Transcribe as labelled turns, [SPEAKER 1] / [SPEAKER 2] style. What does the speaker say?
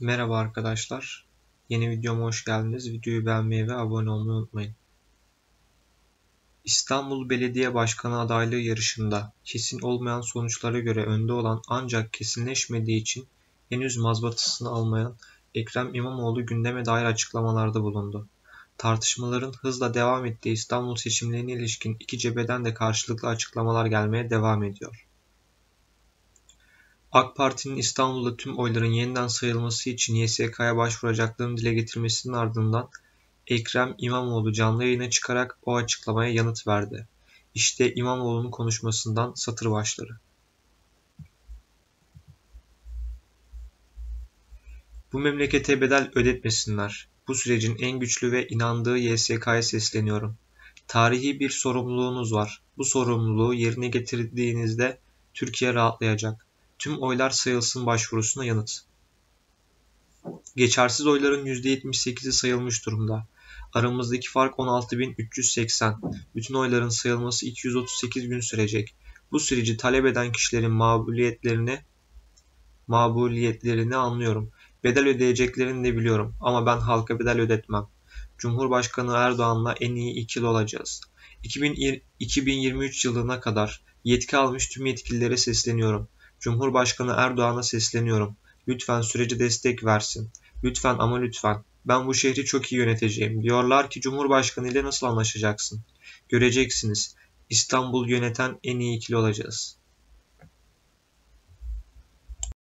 [SPEAKER 1] Merhaba arkadaşlar. Yeni videoma hoş geldiniz. Videoyu beğenmeyi ve abone olmayı unutmayın. İstanbul Belediye Başkanı adaylığı yarışında kesin olmayan sonuçlara göre önde olan ancak kesinleşmediği için henüz mazbatasını almayan Ekrem İmamoğlu gündeme dair açıklamalarda bulundu. Tartışmaların hızla devam ettiği İstanbul seçimlerine ilişkin iki cepheden de karşılıklı açıklamalar gelmeye devam ediyor. AK Parti'nin İstanbul'da tüm oyların yeniden sayılması için YSK'ya başvuracaklarını dile getirmesinin ardından Ekrem İmamoğlu canlı yayına çıkarak o açıklamaya yanıt verdi. İşte İmamoğlu'nun konuşmasından satır başları. Bu memlekete bedel ödetmesinler. Bu sürecin en güçlü ve inandığı YSK'ya sesleniyorum. Tarihi bir sorumluluğunuz var. Bu sorumluluğu yerine getirdiğinizde Türkiye rahatlayacak. Tüm oylar sayılsın başvurusuna yanıt. Geçersiz oyların %78'i sayılmış durumda. Aramızdaki fark 16.380. Bütün oyların sayılması 238 gün sürecek. Bu süreci talep eden kişilerin mağduriyetlerini mağduriyetlerini anlıyorum. Bedel ödeyeceklerini de biliyorum ama ben halka bedel ödetmem. Cumhurbaşkanı Erdoğan'la en iyi ikili olacağız. 2023 yılına kadar yetki almış tüm yetkililere sesleniyorum. Cumhurbaşkanı Erdoğan'a sesleniyorum. Lütfen sürece destek versin. Lütfen ama lütfen. Ben bu şehri çok iyi yöneteceğim. Diyorlar ki Cumhurbaşkanı ile nasıl anlaşacaksın? Göreceksiniz. İstanbul yöneten en iyi ikili olacağız.